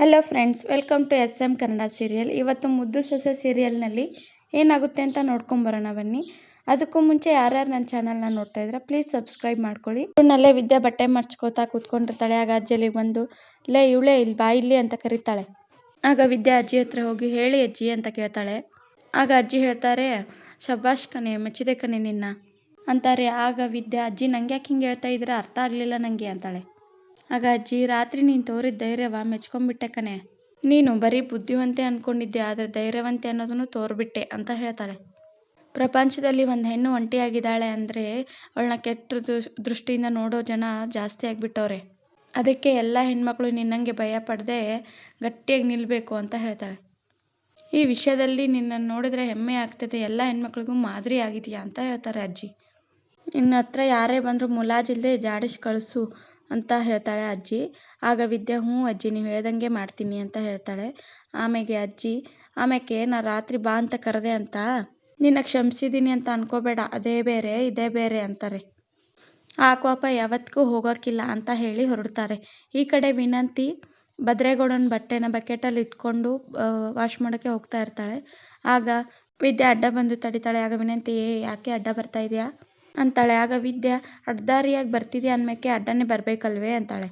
Hello friends welcome to S M Kannada serial ಇವತ್ತು ಮುದ್ದು ಸೊಸೆ ಸೀರಿಯಲ್ನಲ್ಲಿ ಏನಾಗುತ್ತೆ ಅಂತ ನೋಡ್ಕೊಂಬರೋಣ ಬನ್ನಿ. ಅದಕ್ಕೂ ಮುಂಚೆ ಯಾರ್ಯಾರು ನನ್ನ ಚಾನಲ್ನ ನೋಡ್ತಾ ಇದ್ರೆ ಪ್ಲೀಸ್ ಸಬ್ಸ್ಕ್ರೈಬ್ ಮಾಡ್ಕೊಳ್ಳಿ. ಇವ್ರನ್ನಲ್ಲೇ ವಿದ್ಯಾ ಬಟ್ಟೆ ಮರ್ಚ್ಕೋತಾ ಕೂತ್ಕೊಂಡಿರ್ತಾಳೆ ಆಗ ಅಜ್ಜಿ ಅಲ್ಲಿಗೆ ಬಂದು, ಲೇ, ಇವಳೇ ಇಲ್ಲಿ ಬಾ, ಇಲ್ಲಿ ಅಂತ ಕರೀತಾಳೆ. ಆಗ ವಿದ್ಯಾ ಅಜ್ಜಿ ಹತ್ರ ಹೋಗಿ, ಹೇಳಿ ಅಜ್ಜಿ ಅಂತ ಕೇಳ್ತಾಳೆ. ಆಗ ಅಜ್ಜಿ ಹೇಳ್ತಾರೆ, ಶಬಾಷ್ ಕಣೆ, ಮೆಚ್ಚಿದೆ ಕಣೆ ನಿನ್ನ. ಅಂತಾರೆ, ಆಗ ವಿದ್ಯಾ ಅಜ್ಜಿ ನಂಗೆ ಯಾಕೆ ಹಿಂಗೆ ಹೇಳ್ತಾ ಇದ್ರೆ ಅರ್ಥ ಆಗಲಿಲ್ಲ ನನಗೆ ಅಂತಾಳೆ. ಆಗ ಅಜ್ಜಿ, ರಾತ್ರಿ ನೀನು ತೋರಿದ ಧೈರ್ಯವ ಮೆಚ್ಕೊಂಡ್ಬಿಟ್ಟೆ ಕಣೆ. ನೀನು ಬರೀ ಬುದ್ಧಿವಂತೆ ಅಂದ್ಕೊಂಡಿದ್ದೆ ಆದರೆ ಧೈರ್ಯವಂತೆ ಅನ್ನೋದನ್ನು ತೋರ್ಬಿಟ್ಟೆ ಅಂತ ಹೇಳ್ತಾಳೆ. ಪ್ರಪಂಚದಲ್ಲಿ ಒಂದು ಹೆಣ್ಣು ಒಂಟಿಯಾಗಿದ್ದಾಳೆ ಅಂದರೆ ಅವಳನ್ನ ಕೆಟ್ಟ ದೃಷ್ಟಿಯಿಂದ ನೋಡೋ ಜನ ಜಾಸ್ತಿ ಆಗಿಬಿಟ್ಟವ್ರೆ. ಅದಕ್ಕೆ ಎಲ್ಲ ಹೆಣ್ಮಕ್ಳು ನಿನ್ನಂಗೆ ಭಯ ಪಡದೆ ಗಟ್ಟಿಯಾಗಿ ನಿಲ್ಲಬೇಕು ಅಂತ ಹೇಳ್ತಾಳೆ. ಈ ವಿಷಯದಲ್ಲಿ ನಿನ್ನನ್ನು ನೋಡಿದ್ರೆ ಹೆಮ್ಮೆ ಆಗ್ತದೆ, ಎಲ್ಲ ಹೆಣ್ಮಕ್ಳಿಗೂ ಮಾದರಿ ಆಗಿದೆಯಾ ಅಂತ ಹೇಳ್ತಾರೆ ಅಜ್ಜಿ. ನಿನ್ನ ಹತ್ರ ಯಾರೇ ಬಂದರೂ ಮುಲಾಜಿಲ್ಲದೆ ಜಾಡಿಸಿ ಕಳಿಸು. ಅಂತ ಹೇಳ್ತಾಳೆ ಅಜ್ಜಿ. ಆಗ ವಿದ್ಯೆ, ಹ್ಞೂ ಅಜ್ಜಿ, ನೀವು ಹೇಳ್ದಂಗೆ ಮಾಡ್ತೀನಿ ಅಂತ ಹೇಳ್ತಾಳೆ. ಆಮೇಲೆ ಅಜ್ಜಿ ಆಮೇಲೆ ನಾ ರಾತ್ರಿ ಬಾ ಅಂತ ಕರೆದೆ ಅಂತ. ನಿನ್ನ ಕ್ಷಮಿಸಿದ್ದೀನಿ ಅಂತ ಅನ್ಕೋಬೇಡ, ಅದೇ ಬೇರೆ, ಇದೇ ಬೇರೆ ಅಂತಾರೆ. ಆ ಕೋಪ ಯಾವತ್ತಿಗೂ ಹೋಗೋಕ್ಕಿಲ್ಲ ಅಂತ ಹೇಳಿ ಹೊರಡ್ತಾರೆ. ಈ ಕಡೆ ವಿನಂತಿ, ಭದ್ರೇಗೌಡನ ಬಟ್ಟೆನ ಬಕೆಟಲ್ಲಿ ಇಟ್ಕೊಂಡು ವಾಶ್ ಮಾಡೋಕ್ಕೆ ಹೋಗ್ತಾ ಇರ್ತಾಳೆ. ಆಗ ವಿದ್ಯೆ ಅಡ್ಡ ಬಂದು ತಡಿತಾಳೆ. ಆಗ ವಿನಂತಿ, ಏ, ಯಾಕೆ ಅಡ್ಡ ಬರ್ತಾ ಇದೆಯಾ? ಅಂತಾಳೆ. ಆಗ ವಿದ್ಯೆ ಅಡ್ಡದಾರಿಯಾಗಿ ಬರ್ತಿದ್ಯಾ ಅನ್ಮೇಕೆ ಅಡ್ಡನೇ ಬರಬೇಕಲ್ವೇ? ಅಂತಾಳೆ.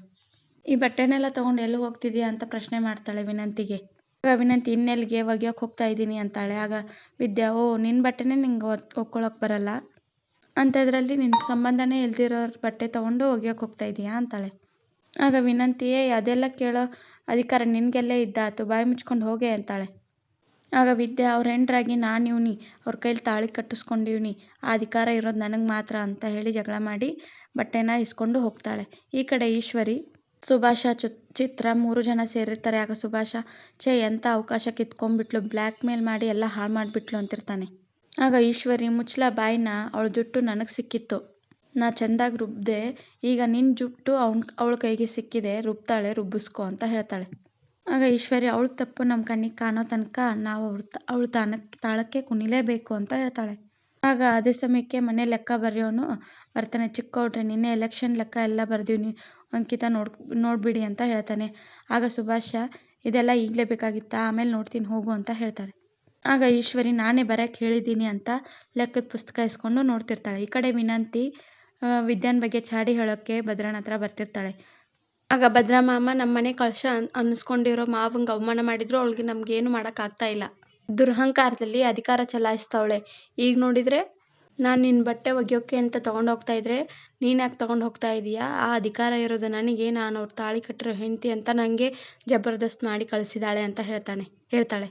ಈ ಬಟ್ಟೆನೆಲ್ಲ ತೊಗೊಂಡು ಎಲ್ಲಿ ಹೋಗ್ತಿದ್ಯಾ? ಅಂತ ಪ್ರಶ್ನೆ ಮಾಡ್ತಾಳೆ ವಿನಂತಿಗೆ. ಆಗ ವಿನಂತಿ, ಇನ್ನೆಲ್ಲಿಗೆ ಒಗೆಯೋಕೆ ಹೋಗ್ತಾ ಇದ್ದೀನಿ? ಅಂತಾಳೆ. ಆಗ ವಿದ್ಯಾ, ಓ ನಿನ್ನ ಬಟ್ಟೆನೇ ನಿಂಗೆ ಒಗ್ಕೊಳ್ಳೋಕೆ ಬರಲ್ಲ? ಅಂಥದ್ರಲ್ಲಿ ನಿನ್ನ ಸಂಬಂಧನೇ ಇಲ್ದಿರೋರ ಬಟ್ಟೆ ತೊಗೊಂಡು ಒಗೆಯೋಕೆ ಹೋಗ್ತಾ ಇದೀಯಾ ಅಂತಾಳೆ. ಆಗ ವಿನಂತಿಯೇ, ಅದೆಲ್ಲ ಕೇಳೋ ಅಧಿಕಾರ ನಿನಗೆಲ್ಲೇ ಇದ್ದಾತು ಬಾಯಿ ಮುಚ್ಕೊಂಡು ಹೋಗೆ, ಅಂತಾಳೆ. ಆಗ ವಿದ್ಯಾ ಅವ್ರ ಹೆಂಡ್ರಾಗಿ, ನಾನು ಇವ್ನಿ, ಅವ್ರ ಕೈಲಿ ತಾಳಿ ಕಟ್ಟಿಸ್ಕೊಂಡಿವ್ನಿ, ಆ ಅಧಿಕಾರ ಇರೋದು ನನಗೆ ಮಾತ್ರ ಅಂತ ಹೇಳಿ ಜಗಳ ಮಾಡಿ ಬಟ್ಟೆನ ಇಸ್ಕೊಂಡು ಹೋಗ್ತಾಳೆ. ಈ ಕಡೆ ಈಶ್ವರಿ, ಸುಭಾಷ ಚು, ಚಿತ್ರ ಮೂರು ಜನ ಸೇರಿರ್ತಾರೆ. ಆಗ ಸುಭಾಷ, ಛೇ ಎಂಥ ಅವಕಾಶ ಕಿತ್ಕೊಂಡ್ಬಿಟ್ಲು, ಬ್ಲ್ಯಾಕ್ ಮೇಲ್ ಮಾಡಿ ಎಲ್ಲ ಹಾಳು ಮಾಡಿಬಿಟ್ಲು ಅಂತಿರ್ತಾನೆ. ಆಗ ಈಶ್ವರಿ ಮುಚ್ಚಲ ಬಾಯಿನ ಅವಳ ಜುಟ್ಟು ನನಗೆ ಸಿಕ್ಕಿತ್ತು. ನಾ ಚೆಂದಾಗಿ ರುಬ್ಬಿದೆ ಈಗ ನಿನ್ನ ಜುಟ್ಟು ಅವ್ನ, ಅವಳ ಕೈಗೆ ಸಿಕ್ಕಿದೆ, ರುಬ್ತಾಳೆ, ರುಬ್ಬಿಸ್ಕೊ ಅಂತ ಹೇಳ್ತಾಳೆ. ಆಗ ಈಶ್ವರಿ, ಅವಳ ತಪ್ಪು ನಮ್ಮ ಕಣ್ಣಿಗೆ ಕಾಣೋ ತನಕ ನಾವು ಅವಳು ಅವಳ ತಾಣಕ್ಕೆ ತಾಳಕ್ಕೆ ಕುಣಿಲೇಬೇಕು ಅಂತ ಹೇಳ್ತಾಳೆ. ಆಗ ಅದೇ ಸಮಯಕ್ಕೆ ಮನೆ ಲೆಕ್ಕ ಬರೆಯೋನು, ಬರ್ತಾನೆ ಚಿಕ್ಕವ್ರೆ ನಿನ್ನೆ ಎಲೆಕ್ಷನ್ ಲೆಕ್ಕ ಎಲ್ಲ ಬರ್ದೀವಿ ಅಂಕಿತ ನೋಡ್, ನೋಡ್ಬಿಡಿ ಅಂತ ಹೇಳ್ತಾನೆ. ಆಗ ಸುಭಾಷ, ಇದೆಲ್ಲ ಈಗಲೇ ಬೇಕಾಗಿತ್ತಾ, ಆಮೇಲೆ ನೋಡ್ತೀನಿ, ಹೋಗು ಅಂತ ಹೇಳ್ತಾಳೆ. ಆಗ ಈಶ್ವರಿ, ನಾನೇ ಬರೋಕ್ಕೆ ಹೇಳಿದ್ದೀನಿ ಅಂತ ಲೆಕ್ಕದ ಪುಸ್ತಕ ಇಸ್ಕೊಂಡು ನೋಡ್ತಿರ್ತಾಳೆ. ಈ ಕಡೆ ವಿನಂತಿ ವಿದ್ಯಾನ್ ಬಗ್ಗೆ ಚಾಡಿ ಹೇಳೋಕ್ಕೆ ಭದ್ರನ ಹತ್ರ ಬರ್ತಿರ್ತಾಳೆ. ಆಗ ಭದ್ರಾ ಮಾಮ ನಮ್ಮ ಮನೆ ಕಳಶ ಅನ್, ಅನ್ನಿಸ್ಕೊಂಡಿರೋ ಮಾವಂಗೆ ಅವಮಾನ ಮಾಡಿದ್ರು, ಅವಳಿಗೆ ನಮಗೇನು ಮಾಡೋಕ್ಕಾಗ್ತಾ ಇಲ್ಲ. ದುರಹಂಕಾರದಲ್ಲಿ ಅಧಿಕಾರ ಚಲಾಯಿಸ್ತಾವಳೆ. ಈಗ ನೋಡಿದರೆ, ನಾನು ನಿನ್ನ ಬಟ್ಟೆ ಒಗೆಯೋಕ್ಕೆ ಅಂತ ತೊಗೊಂಡು ಹೋಗ್ತಾ ಇದ್ರೆ, ನೀನು ಯಾಕೆ ತೊಗೊಂಡು ಹೋಗ್ತಾ ಇದೀಯಾ? ಆ ಅಧಿಕಾರ ಇರೋದು ನನಗೆ, ನಾನು ಅವ್ರ ತಾಳಿ ಕಟ್ಟಿರೋ ಹೆಂಡತಿ ಅಂತ ನನಗೆ ಜಬರ್ದಸ್ತ್ ಮಾಡಿ ಕಳಿಸಿದಾಳೆ ಅಂತ ಹೇಳ್ತಾನೆ, ಹೇಳ್ತಾಳೆ.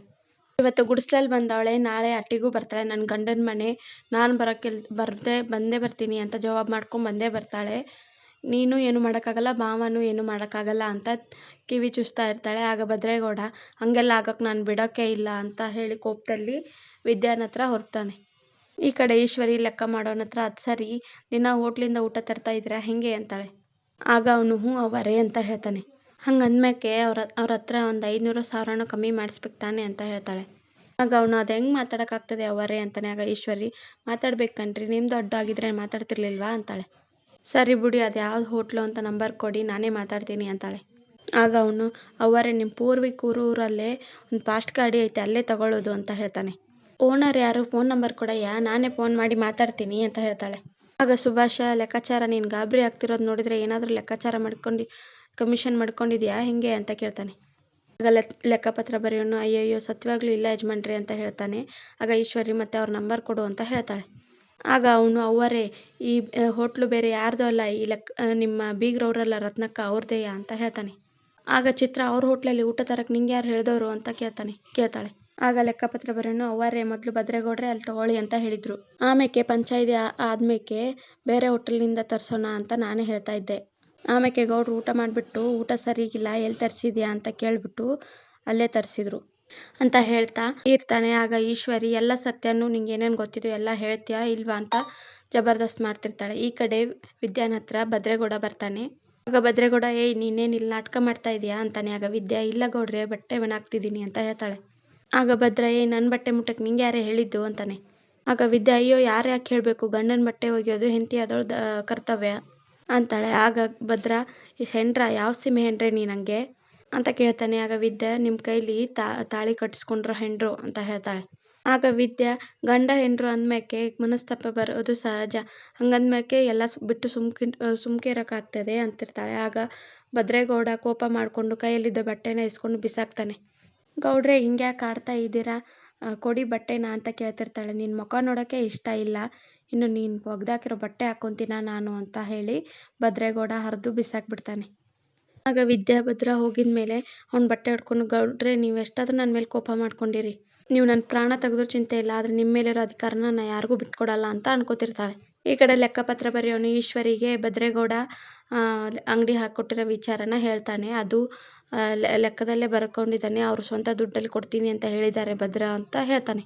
ಇವತ್ತು ಗುಡಿಸ್ಲಲ್ಲಿ ಬಂದವಳೆ, ನಾಳೆ ಅಟ್ಟಿಗೂ ಬರ್ತಾಳೆ ನನ್ನ ಗಂಡನ ಮನೆ, ನಾನು ಬರೋಕ್ಕೆ ಬರದೆ, ಬಂದೇ ಬರ್ತೀನಿ ಅಂತ ಜವಾಬ್ ಮಾಡ್ಕೊಂಡು ಬಂದೇ ಬರ್ತಾಳೆ. ನೀನು ಏನು ಮಾಡೋಕ್ಕಾಗಲ್ಲ, ಮಾವನು ಏನು ಮಾಡೋಕ್ಕಾಗಲ್ಲ ಅಂತ ಕಿವಿ ಚುಚ್ತಾ ಇರ್ತಾಳೆ. ಆಗ ಭದ್ರೇಗೌಡ, ಹಾಗೆಲ್ಲ ಆಗೋಕ್ಕೆ ನಾನು ಬಿಡೋಕ್ಕೆ ಇಲ್ಲ ಅಂತ ಹೇಳಿ ಕೋಪದಲ್ಲಿ ವಿದ್ಯಾನ ಹತ್ರ ಹೊರಡ್ತಾನೆ. ಈ ಕಡೆ ಈಶ್ವರಿ ಲೆಕ್ಕ ಮಾಡೋನ ಹತ್ರ, ಅದು ಸರಿ ದಿನ ಹೋಟ್ಲಿಂದ ಊಟ ತರ್ತಾ ಇದ್ರೆ ಹೇಗೆ ಅಂತಾಳೆ. ಆಗ ಅವನು, ಹ್ಞೂ, ಅವರೇ ಅಂತ ಹೇಳ್ತಾನೆ. ಹಂಗೆ ಅಂದಮೇಕೆ ಅವ್ರ ಅವ್ರ ಹತ್ರ ಒಂದು ಐದುನೂರು ಸಾವಿರನೂ ಕಮ್ಮಿ ಮಾಡಿಸ್ಬೇಕು ತಾನೆ ಅಂತ ಹೇಳ್ತಾಳೆ. ಆಗ ಅವನು, ಅದು ಹೆಂಗೆ ಮಾತಾಡೋಕ್ಕಾಗ್ತದೆ ಅವರೇ? ಅಂತಾನೆ. ಆಗ ಈಶ್ವರಿ, ಮಾತಾಡ್ಬೇಕು ಕಣ್ರಿ ನಿಮ್ಮ ದೊಡ್ಡಾಗಿದ್ರೆ ಮಾತಾಡ್ತಿರ್ಲಿಲ್ವಾ? ಅಂತಾಳೆ. ಸರಿ ಬಿಡಿ, ಅದು ಯಾವ್ದು ಹೋಟ್ಲು ಅಂತ ನಂಬರ್ ಕೊಡಿ, ನಾನೇ ಮಾತಾಡ್ತೀನಿ ಅಂತಾಳೆ. ಆಗ ಅವನು ಅವರೇ ನಿಮ್ಮ ಪೂರ್ವಿಕೂರು ಊರಲ್ಲೇ ಒಂದು ಫಾಸ್ಟ್ ಗಾಡಿ ಐತೆ, ಅಲ್ಲೇ ತಗೊಳ್ಳೋದು ಅಂತ ಹೇಳ್ತಾನೆ. ಓನರ್ ಯಾರು? ಫೋನ್ ನಂಬರ್ ಕೊಡಯ್ಯ? ನಾನೇ ಫೋನ್ ಮಾಡಿ ಮಾತಾಡ್ತೀನಿ ಅಂತ ಹೇಳ್ತಾಳೆ. ಆಗ ಸುಭಾಷ, ಲೆಕ್ಕಾಚಾರ, ನೀನು ಗಾಬರಿ ಆಗ್ತಿರೋದು ನೋಡಿದರೆ ಏನಾದರೂ ಲೆಕ್ಕಾಚಾರ ಮಾಡ್ಕೊಂಡು, ಕಮಿಷನ್ ಮಾಡ್ಕೊಂಡಿದ್ಯಾ? ಹೆಂಗೆ? ಅಂತ ಕೇಳ್ತಾನೆ. ಆಗ ಲೆಕ್, ಲೆಕ್ಕಪತ್ರ ಬರೆಯೋನು, ಅಯ್ಯಯ್ಯೋ ಸತ್ಯವಾಗ್ಲೂ ಇಲ್ಲ ಯಜಮಾನ್ರಿ ಅಂತ ಹೇಳ್ತಾನೆ. ಆಗ ಈಶ್ವರಿ ಮತ್ತೆ ಅವ್ರ ನಂಬರ್ ಕೊಡು ಅಂತ ಹೇಳ್ತಾಳೆ. ಆಗ ಅವನು ಅವರೇ ಈ ಹೋಟ್ಲು ಬೇರೆ ಯಾರ್ದು ಅಲ್ಲ ಈ ಲೆಕ್ಕ ಆ, ನಿಮ್ಮ ಬೀಗ್ರವ್ರಲ್ಲ ರತ್ನಕ್ಕ ಅವ್ರದ್ದೇಯಾ ಅಂತ ಹೇಳ್ತಾನೆ. ಆಗ ಚಿತ್ರ ಅವ್ರ ಹೋಟ್ಲಲ್ಲಿ ಊಟ ತರಕ್ಕೆ ನಿಂಗೆ ಯಾರು ಹೇಳಿದವರು? ಅಂತ ಕೇಳ್ತಾನೆ ಕೇಳ್ತಾಳೆ. ಆಗ ಲೆಕ್ಕಪತ್ರ ಬರೋಣ ಅವರೇ ಮೊದಲು ಭದ್ರೇಗೌಡ್ರೆ ಅಲ್ಲಿ ತಗೊಳ್ಳಿ ಅಂತ ಹೇಳಿದ್ರು. ಆಮೇಕೆ ಪಂಚಾಯಿತಿ ಆದ್ಮೇಕೆ ಬೇರೆ ಹೋಟೆಲ್ನಿಂದ ತರಿಸೋಣ ಅಂತ ನಾನೇ ಹೇಳ್ತಾ ಇದ್ದೆ. ಆಮೇಕೆ ಗೌಡ್ರು ಊಟ ಮಾಡಿಬಿಟ್ಟು ಊಟ ಸರಿಗಿಲ್ಲ ಎಲ್ಲಿ ತರಿಸಿದ್ಯಾ? ಅಂತ ಕೇಳಿಬಿಟ್ಟು ಅಲ್ಲೇ ತರಿಸಿದ್ರು. ಅಂತ ಹೇಳ್ತಾ ಇರ್ತಾನೆ. ಆಗ ಈಶ್ವರಿ, ಎಲ್ಲ ಸತ್ಯನೂ ನಿಂಗೆ ಏನೇನು ಗೊತ್ತಿದೆಯೋ ಎಲ್ಲ ಹೇಳ್ತೀಯಾ ಇಲ್ವಾ ಅಂತ ಜಬರ್ದಸ್ತ್ ಮಾಡ್ತಿರ್ತಾಳೆ. ಈ ಕಡೆ ವಿದ್ಯಾನ ಹತ್ರ ಭದ್ರೇಗೌಡ ಬರ್ತಾನೆ. ಆಗ ಭದ್ರೇಗೌಡ, ಏಯ್, ನೀನೇನು ಇಲ್ಲಿ ನಾಟಕ ಮಾಡ್ತಾ ಇದೀಯಾ? ಅಂತಾನೆ. ಆಗ, ವಿದ್ಯಾ, ಇಲ್ಲ ಗೌಡ್ರೆ, ಬಟ್ಟೆ ಒಣಾಗ್ತಿದ್ದೀನಿ ಅಂತ ಹೇಳ್ತಾಳೆ. ಆಗ ಭದ್ರ, ಏಯ್ ನನ್ನ ಬಟ್ಟೆ ಮುಟ್ಟಕ್ಕೆ ನಿಂಗೆ ಯಾರೇ ಹೇಳಿದ್ದು? ಅಂತಾನೆ. ಆಗ, ವಿದ್ಯಾ, ಅಯ್ಯೋ, ಯಾರು ಯಾಕೆ ಹೇಳಬೇಕು? ಗಂಡನ ಬಟ್ಟೆ ಒಗೆಯೋದು ಹೆಂಡತಿ ಆದವಳು ಕರ್ತವ್ಯ? ಅಂತಾಳೆ. ಆಗ ಭದ್ರ, ಹೆಂಡ್ರ, ಯಾವ ಸೀಮೆ ಹೆಂಡ್ರೆ ನನಗೆ ಅಂತ ಕೇಳ್ತಾನೆ. ಆಗ ವಿದ್ಯಾ ನಿಮ್ಮ ಕೈಲಿ ತಾಳಿ ಕಟ್ಟಿಸ್ಕೊಂಡ್ರ ಹೆಂಡ್ರು? ಅಂತ ಹೇಳ್ತಾಳೆ. ಆಗ ವಿದ್ಯಾ, ಗಂಡ ಹೆಂಡ್ರು ಅಂದ್ಮೇಕೆ ಮನಸ್ತಾಪ ಬರೋದು ಸಹಜ. ಹಂಗಂದ್ಮೇಕೆ ಎಲ್ಲ ಬಿಟ್ಟು ಸುಮ್ಕಿ ಸುಮ್ಕೆ ಇರೋಕ್ಕಾಗ್ತದೆ? ಅಂತಿರ್ತಾಳೆ. ಆಗ ಭದ್ರೇಗೌಡ ಕೋಪ ಮಾಡಿಕೊಂಡು ಕೈಯಲ್ಲಿದ್ದ ಬಟ್ಟೆನ ಇಸ್ಕೊಂಡು ಬಿಸಾಕ್ತಾನೆ. ಗೌಡ್ರೆ, ಹಿಂಗ್ಯಾಕೆ ಆಡ್ತಾ ಇದ್ದೀರಾ? ಕೊಡಿ ಬಟ್ಟೆನ ಅಂತ ಕೇಳ್ತಿರ್ತಾಳೆ. ನಿನ್ನ ಮುಖ ನೋಡೋಕ್ಕೆ ಇಷ್ಟ ಇಲ್ಲ. ಇನ್ನು ನೀನು ಒಗ್ದಾಕಿರೋ ಬಟ್ಟೆ ಹಾಕ್ಕೊಂತೀನ ನಾನು? ಅಂತ ಹೇಳಿ ಭದ್ರೇಗೌಡ ಹರಿದು ಬಿಸಾಕ್ಬಿಡ್ತಾನೆ. ಆಗ ವಿದ್ಯಾಭದ್ರ ಹೋಗಿದ ಮೇಲೆ ಅವ್ನ ಬಟ್ಟೆ ಹಿಡ್ಕೊಂಡು ಗೌಡ್ರೆ, ನೀವು ಎಷ್ಟಾದ್ರೂ ನನ್ನ ಮೇಲೆ ಕೋಪ ಮಾಡ್ಕೊಂಡಿರಿ. ನೀವು ನನ್ನ ಪ್ರಾಣ ತೆಗೆದ್ರೂ ಚಿಂತೆ ಇಲ್ಲ, ಆದರೆ ನಿಮ್ಮ ಮೇಲಿರೋ ಅಧಿಕಾರನ ನಾನು ಯಾರಿಗೂ ಬಿಟ್ಕೊಡಲ್ಲ ಅಂತ ಅನ್ಕೋತಿರ್ತಾಳೆ. ಈ ಕಡೆ ಲೆಕ್ಕಪತ್ರ ಬರೆಯೋನು ಈಶ್ವರಿಗೆ ಭದ್ರೇಗೌಡ ಅಂಗಡಿ ಹಾಕ್ಕೊಟ್ಟಿರೋ ವಿಚಾರನ ಹೇಳ್ತಾನೆ. ಅದು ಲೆಕ್ಕದಲ್ಲೇ ಬರ್ಕೊಂಡಿದ್ದಾನೆ. ಅವ್ರ ಸ್ವಂತ ದುಡ್ಡಲ್ಲಿ ಕೊಡ್ತೀನಿ ಅಂತ ಹೇಳಿದ್ದಾರೆ ಭದ್ರ ಅಂತ ಹೇಳ್ತಾನೆ.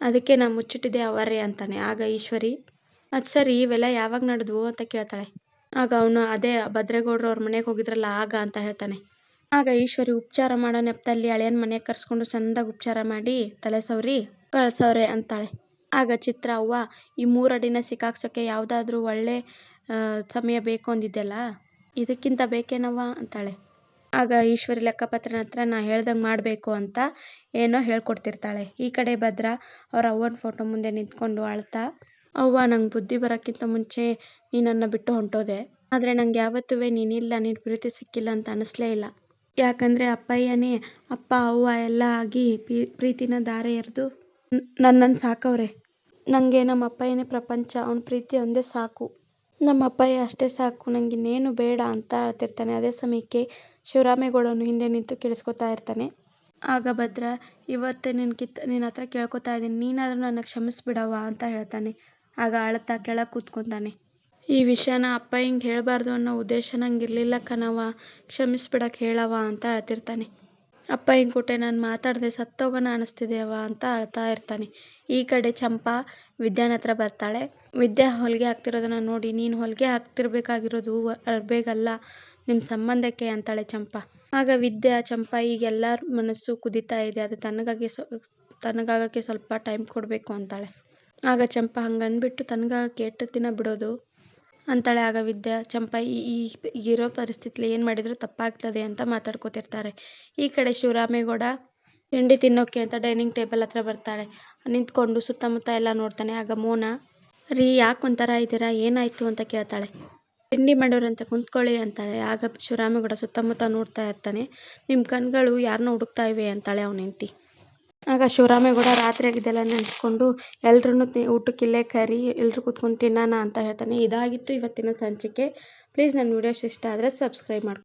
ಅದಕ್ಕೆ ನಾ ಮುಚ್ಚಿಟ್ಟಿದ್ದೆ ಅವರೇ ಅಂತಾನೆ. ಆಗ ಈಶ್ವರಿ, ಅದು ಸರಿ, ಇವೆಲ್ಲ ಯಾವಾಗ ನಡೆದ್ವು? ಅಂತ ಕೇಳ್ತಾಳೆ. ಆಗ ಅವನು, ಅದೇ, ಭದ್ರೇಗೌಡರು ಅವ್ರ ಮನೆಗೆ ಹೋಗಿದ್ರಲ್ಲ, ಆಗ ಅಂತ ಹೇಳ್ತಾನೆ. ಆಗ ಈಶ್ವರಿ, ಉಪಚಾರ ಮಾಡೋ ನೆಪದಲ್ಲಿ ಅಳಿಯನ ಮನೆಗೆ ಕರ್ಸ್ಕೊಂಡು ಚಂದಾಗಿ ಉಪಚಾರ ಮಾಡಿ, ತಲೆ ಸವರಿ, ಕಳ್ಸವ್ರೆ ಅಂತಾಳೆ. ಆಗ ಚಿತ್ರ, ಅವ್ವ, ಈ ಮೂರಡಿನ ಸಿಕ್ಕಾಕ್ಸೋಕ್ಕೆ ಯಾವುದಾದ್ರೂ ಒಳ್ಳೆ ಸಮಯ ಬೇಕು ಅಂದಿದ್ದೆಲ್ಲ ಇದಕ್ಕಿಂತ ಬೇಕೇನವ್ವ ಅಂತಾಳೆ. ಆಗ ಈಶ್ವರಿ, ಲೆಕ್ಕಪತ್ರನ ಹತ್ರ ನಾ ಹೇಳ್ದಂಗೆ ಮಾಡಬೇಕು ಅಂತ ಏನೋ ಹೇಳ್ಕೊಡ್ತಿರ್ತಾಳೆ. ಈ ಕಡೆ ಭದ್ರ, ಅವ್ರ ಅವ್ವನ ಫೋಟೋ ಮುಂದೆ ನಿಂತ್ಕೊಂಡು ಅಳ್ತಾ ಅವ್ವ, ನಂಗೆ ಬುದ್ಧಿ ಬರೋಕ್ಕಿಂತ ಮುಂಚೆ ನೀ ನನ್ನ ಬಿಟ್ಟು ಹೊಂಟೋದೆ. ಆದರೆ ನಂಗೆ ಯಾವತ್ತೂ ನೀನಿಲ್ಲ ನಿನ್ನ ಪ್ರೀತಿ ಸಿಕ್ಕಿಲ್ಲ ಅಂತ ಅನ್ನಿಸ್ಲೇ ಇಲ್ಲ. ಯಾಕಂದರೆ ಅಪ್ಪಯ್ಯನೇ ಅಪ್ಪ, ಅವ್ವ ಎಲ್ಲ ಆಗಿ ಪ್ರೀತಿನ ದಾರೆ ಎರೆದು ನನ್ನನ್ನು ಸಾಕವ್ರೆ. ನನಗೆ ನಮ್ಮ ಅಪ್ಪಯ್ಯನೇ ಪ್ರಪಂಚ, ಅವನ ಪ್ರೀತಿ ಒಂದೇ ಸಾಕು. ನಮ್ಮ ಅಪ್ಪಯ್ಯ ಅಷ್ಟೇ ಸಾಕು, ನಂಗೆ ಇನ್ನೇನು ಬೇಡ ಅಂತ ಹೇಳ್ತಿರ್ತಾನೆ ಅದೇ ಸಮಯಕ್ಕೆ ಶಿವರಾಮೇಗೌಡನು ಹಿಂದೆ ನಿಂತು ಕೇಳಿಸ್ಕೊತಾ ಇರ್ತಾನೆ. ಆಗ ಭದ್ರ, ಇವತ್ತು ನಿನ್ನ ಕಿತ್ತ ನಿನ್ನ ಹತ್ರ ಕೇಳ್ಕೊತಾ ಇದ್ದೀನಿ. ನೀನಾದರೂ ನನ್ನ ಕ್ಷಮಿಸ್ಬಿಡವ್ವ ಅಂತ ಹೇಳ್ತಾನೆ. ಆಗ ಅಳ್ತಾ ಕೆಳಗೆ ಕೂತ್ಕೊಂತಾನೆ. ಈ ವಿಷಯನ ಅಪ್ಪ ಹಿಂಗೆ ಹೇಳಬಾರ್ದು ಅನ್ನೋ ಉದ್ದೇಶ ನಂಗೆ ಇರಲಿಲ್ಲ ಕಣವ್ವ. ಕ್ಷಮಿಸ್ಬಿಡಕ್ಕೆ ಹೇಳವ್ವ ಅಂತ ಅಳ್ತಿರ್ತಾನೆ. ಅಪ್ಪ ಹಿಂಗೆ ಕೊಟ್ಟೆ ನಾನು ಮಾತಾಡದೆ ಸತ್ತೋಗೋಣ ಅನಿಸ್ತಿದೆಯವ್ವ ಅಂತ ಅಳ್ತಾ ಇರ್ತಾನೆ. ಈ ಕಡೆ ಚಂಪಾ ವಿದ್ಯಾನ ಹತ್ರ ಬರ್ತಾಳೆ. ವಿದ್ಯಾ ಹೊಲಿಗೆ ಹಾಕ್ತಿರೋದನ್ನ ನೋಡಿ, ನೀನು ಹೊಲಿಗೆ ಹಾಕ್ತಿರ್ಬೇಕಾಗಿರೋದು ಅರ್ಬೇಗಲ್ಲ ನಿಮ್ಮ ಸಂಬಂಧಕ್ಕೆ ಅಂತಾಳೆ ಚಂಪಾ. ಆಗ ವಿದ್ಯಾ, ಚಂಪಾ ಈಗ ಎಲ್ಲರ ಮನಸ್ಸು ಕುದೀತಾ ಇದೆ ಅದು ತನಗಾಗಿ ಸ್ವ ತನಗಾಗೋಕ್ಕೆ ಸ್ವಲ್ಪ ಟೈಮ್ ಕೊಡಬೇಕು ಅಂತಾಳೆ. ಆಗ ಚಂಪಾ ಹಂಗಂದ್ಬಿಟ್ಟು ತನಗ ದಿನ ಬಿಡೋದು. ಅಂತಾಳೆ ಆಗ ವಿದ್ಯಾ, ಚಂಪ, ಈ, ಈ- ಈಗಿರೋ ಪರಿಸ್ಥಿತಿಲಿ ಏನು ಮಾಡಿದರೂ ತಪ್ಪಾಗ್ತದೆ ಅಂತ ಮಾತಾಡ್ಕೊತಿರ್ತಾರೆ. ಈ ಕಡೆ ಶಿವರಾಮೇಗೌಡ ತಿಂಡಿ ತಿನ್ನೋಕೆ ಅಂತ ಡೈನಿಂಗ್ ಟೇಬಲ್ ಹತ್ರ ಬರ್ತಾಳೆ. ನಿಂತ್ಕೊಂಡು ಸುತ್ತಮುತ್ತ ಎಲ್ಲ ನೋಡ್ತಾನೆ. ಆಗ ಮೋನ, ರೀ, ಯಾಕೆ ಒಂಥರ ಇದ್ದೀರಾ ಏನಾಯ್ತು? ಅಂತ ಕೇಳ್ತಾಳೆ. ತಿಂಡಿ ಮಾಡೋರಂತ ಕುಂತ್ಕೊಳ್ಳಿ ಅಂತಾಳೆ. ಆಗ ಶಿವರಾಮೇಗೌಡ ಸುತ್ತಮುತ್ತ ನೋಡ್ತಾ ಇರ್ತಾನೆ. ನಿಮ್ಮ ಕಣ್ಗಳು ಯಾರನ್ನೋ ಹುಡುಕ್ತಾ ಇವೆ ಅಂತಾಳೆ ಅವನ ಹೆಂಡತಿ. ಆಗ ಶಿವರಾಮೇಗೌಡ ರಾತ್ರಿ ಆಗಿದ್ದೆಲ್ಲ ನೆನೆಸ್ಕೊಂಡು ಎಲ್ರೂ ಊಟಕ್ಕೆ ಇಲ್ಲೇ ಕರಿ ಎಲ್ಲರೂ ಕೂತ್ಕೊಂಡು ತಿನ್ನೋಣ ಅಂತ ಹೇಳ್ತಾನೆ. ಇದಾಗಿತ್ತು ಇವತ್ತಿನ ಸಂಚಿಕೆ. ಪ್ಲೀಸ್ ನನ್ನ ವೀಡಿಯೋಸ್ ಇಷ್ಟ ಆದರೆ ಸಬ್ಸ್ಕ್ರೈಬ್ ಮಾಡ್ಕೊಳ್ಳಿ